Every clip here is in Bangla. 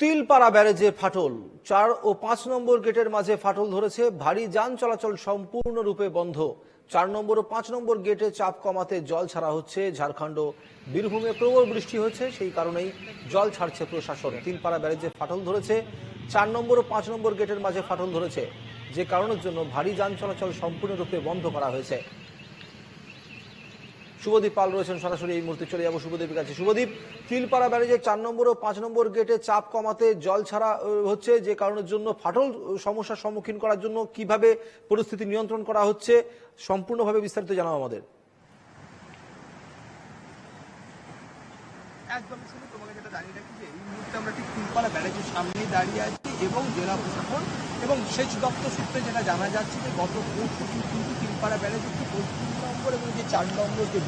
তিলপাড়া ব্যারেজে ফাটল। চার ও পাঁচ নম্বর গেটের মাঝে ফাটল ধরেছে। ভারী যান চলাচল সম্পূর্ণরূপে বন্ধ। চার নম্বর ও পাঁচ নম্বর গেটে চাপ কমাতে জল ছাড়া হচ্ছে ঝাড়খণ্ড। বীরভূমে প্রবল বৃষ্টি হচ্ছে সেই কারণেই জল ছাড়ছে প্রশাসন। তিলপাড়া ব্যারেজে ফাটল ধরেছে। চার নম্বর ও পাঁচ নম্বর গেটের মাঝে ফাটল ধরেছে। যে কারণের জন্য ভারী যান চলাচল সম্পূর্ণরূপে বন্ধ করা হয়েছে। শুভদীপ পাল রয়েছেন সরাসরি এই মুহূর্তে চলে যাব শুভদীপের কাছে। শুভদীপ তিলপাড়া ব্যারেজের চার নম্বর ও পাঁচ নম্বর গেটে চাপ কমাতে জল ছাড়া হচ্ছে যে কারণের জন্য ফাটল সমস্যার সম্মুখীন করার জন্য কীভাবে পরিস্থিতি নিয়ন্ত্রণ করা হচ্ছে, সম্পূর্ণভাবে বিস্তারিত জানাও আমাদের। একদম দাঁড়িয়ে রাখি যে সামনেই দাঁড়িয়ে আছি এবং জেলা প্রশাসন এবং সেচ দপ্তর সূত্রে যেটা জানা যাচ্ছে যে গত পরশু কিন্তু তিনপাড়া ব্যারেজ একটি পশ্চিম নম্বর এবং যে চার নম্বর যে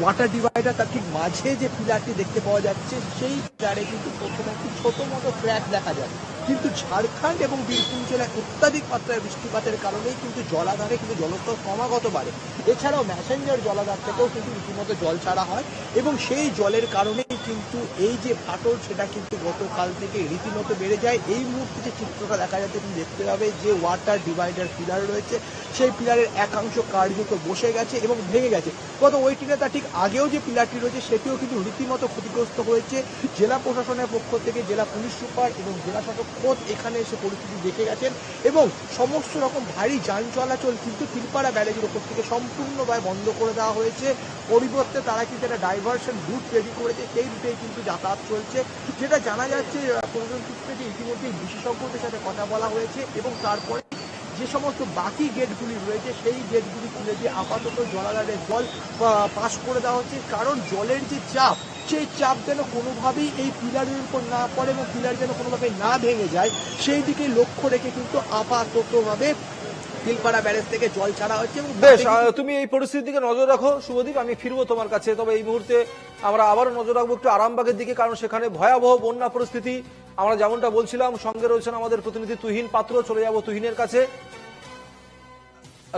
ওয়াটার ডিভাইডার তার ঠিক মাঝে যে পিলারটি দেখতে পাওয়া যাচ্ছে, সেই পিলারে কিন্তু প্রথমে একটি ছোট মতো ক্র্যাক দেখা যায় কিন্তু ঝাড়খণ্ড এবং বীরভূম জেলায় অত্যাধিক মাত্রায় বৃষ্টিপাতের কারণেই কিন্তু জলাধারে কিন্তু জলস্তর ক্রমাগত বাড়ে। এছাড়াও ম্যাসেঞ্জার জলাধার থেকেও কিন্তু রীতিমতো জল ছাড়া হয় এবং সেই জলের কারণেই কিন্তু এই যে ফাটল, সেটা কিন্তু গতকাল থেকে রীতিমতো বেড়ে যায়। এই মুহূর্তে যে চিত্রটা দেখা যাচ্ছে, তুমি দেখতে পাবে যে ওয়াটার ডিভাইডার পিলার রয়েছে। সেই পিলারের একাংশ কার্যত বসে গেছে এবং ভেঙে গেছে। গত ওইটিনে তার ঠিক আগেও যে পিলারটি রয়েছে, সেটিও কিন্তু রীতিমতো ক্ষতিগ্রস্ত হয়েছে। জেলা প্রশাসনের পক্ষ থেকে জেলা পুলিশ সুপার এবং জেলা শাসক খোদ এখানে এসে পরিস্থিতি দেখে গেছেন এবং সমস্ত রকম ভারী যান চলাচল কিন্তু তিলপাড়া ব্যারেজের ওপর থেকে সম্পূর্ণভাবে বন্ধ করে দেওয়া হয়েছে। পরিবর্তে তারা কিন্তু একটা ডাইভারশন রুট তৈরি করেছে, সেই রুটেই কিন্তু যাতায়াত চলছে, যেটা জানা যাচ্ছে প্রয়োজন সূত্রে যে ইতিমধ্যেই বিশেষজ্ঞদের সাথে কথা বলা হয়েছে এবং তারপরে যে সমস্ত বাকি গেটগুলি রয়েছে সেই গেটগুলি খুলে দিয়ে আপাতত জলাধারের জল পাস করে দেওয়া হচ্ছে। কারণ জলের যে চাপ সেই চাপ যেন কোনোভাবেই এই পিলারের উপর না পড়ে এবং পিলার যেন কোনোভাবে না ভেঙে যায় সেই দিকে লক্ষ্য রেখে কিন্তু আপাততভাবে তিলপাড়া ব্যারেজ থেকে জল ছাড়া হচ্ছে বেশ তুমি এই পরিস্থিতির দিকে নজর রাখো শুভদীপ আমি ফিরবো তোমার কাছে। তবে এই মুহূর্তে আমরা আবারও নজর রাখব একটু আরামবাগের দিকে কারণ সেখানে ভয়াবহ বন্যা পরিস্থিতি আমরা যেমনটা বলছিলাম, সঙ্গে রয়েছেন আমাদের প্রতিনিধি তুহিন পাত্র, চলে যাব তুহিনের কাছে।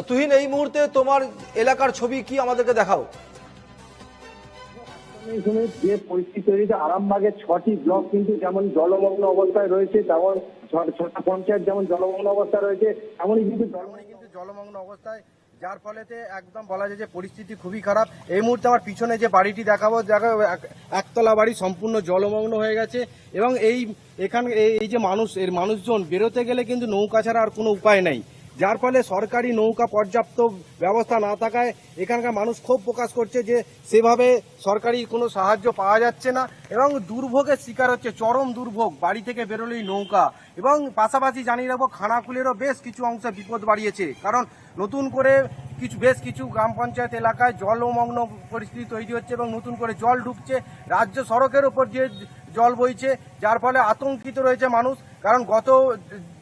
তুহিন, এই মুহূর্তে তোমার এলাকার ছবি কি আমাদেরকে দেখাও? যে পরিস্থিতি তৈরি হয়েছে আরামবাগের ছটি ব্লক কিন্তু যেমন জলমগ্ন অবস্থায় রয়েছে, তেমন ছটা পঞ্চায়েত যেমন জলমগ্ন অবস্থায় রয়েছে, তেমনই কিন্তু জলমগ্ন অবস্থায় যার ফলেতে একদম বলা যায় যে পরিস্থিতি খুবই খারাপ। এই মুহূর্তে আমার পিছনে যে বাড়িটি দেখাবো, দেখা, এক- একতলা বাড়ি, সম্পূর্ণ জলমগ্ন হয়ে গেছে এবং এই এখান এই যে মানুষ, এর মানুষজন বেরোতে গেলে কিন্তু নৌকা ছাড়া আর কোনো উপায় নেই। যার ফলে সরকারি নৌকা পর্যাপ্ত ব্যবস্থা না থাকায় এখানকার মানুষ ক্ষোভ প্রকাশ করছে যে সেভাবে সরকারি কোনো সাহায্য পাওয়া যাচ্ছে না এবং দুর্ভোগের শিকার হচ্ছে, চরম দুর্ভোগ, বাড়ি থেকে বেরোলেই নৌকা। এবং পাশাপাশি জানিয়ে রাখব, খানাকুলেরও বেশ কিছু অংশে বিপদ বাড়িয়েছে। কারণ নতুন করে কিছু, বেশ কিছু গ্রাম পঞ্চায়েত এলাকায় জলমগ্ন পরিস্থিতি তৈরি হচ্ছে এবং নতুন করে জল ঢুকছে। রাজ্য সড়কের ওপর যে জল বইছে, যার ফলে আতঙ্কিত রয়েছে মানুষ। কারণ গত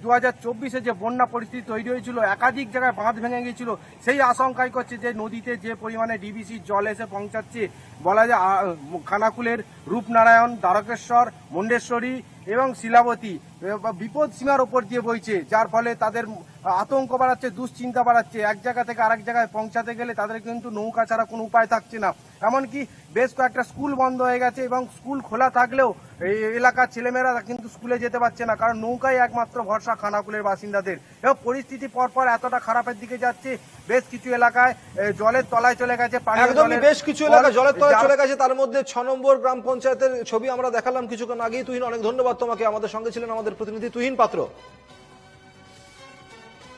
দু হাজার চব্বিশে যে বন্যা পরিস্থিতি তৈরি হয়েছিল, একাধিক জায়গায় বাঁধ ভেঙে গিয়েছিল, সেই আশঙ্কাই করছে যে নদীতে যে পরিমাণে ডিবিসি জল এসে পৌঁছাচ্ছে বলা যায় খানাকুলের রূপনারায়ণ দ্বারকেশ্বর মুন্ডেশ্বরী এবং শিলাবতী বিপদ সীমার ওপর দিয়ে বইছে যার ফলে তাদের আতঙ্ক বাড়াচ্ছে দুশ্চিন্তা বাড়াচ্ছে। এক জায়গা থেকে আরেক জায়গায় পৌঁছাতে গেলে তাদের কিন্তু নৌকা ছাড়া কোনো উপায় থাকছে না। এমনকি বেশ কয়েকটা স্কুল বন্ধ হয়ে গেছে এবং স্কুল খোলা থাকলেও এই এলাকার ছেলেমেয়েরা কিন্তু স্কুলে যেতে পারছে না কারণ নৌকাই একমাত্র ভরসা খানাকুলের বাসিন্দাদের। এবং পরিস্থিতি পরপর এতটা খারাপের দিকে যাচ্ছে বেশ কিছু এলাকায় জলের তলায় চলে গেছে বেশ কিছু এলাকা জলের চলে গেছে তার মধ্যে ছ নম্বর গ্রাম পঞ্চায়েতের ছবি আমরা দেখালাম। কিছুক্ষণ আগেই তুহিন, অনেক ধন্যবাদ তোমাকে। আমাদের সঙ্গে ছিলেন আমাদের প্রতিনিধি তুহিন পাত্র।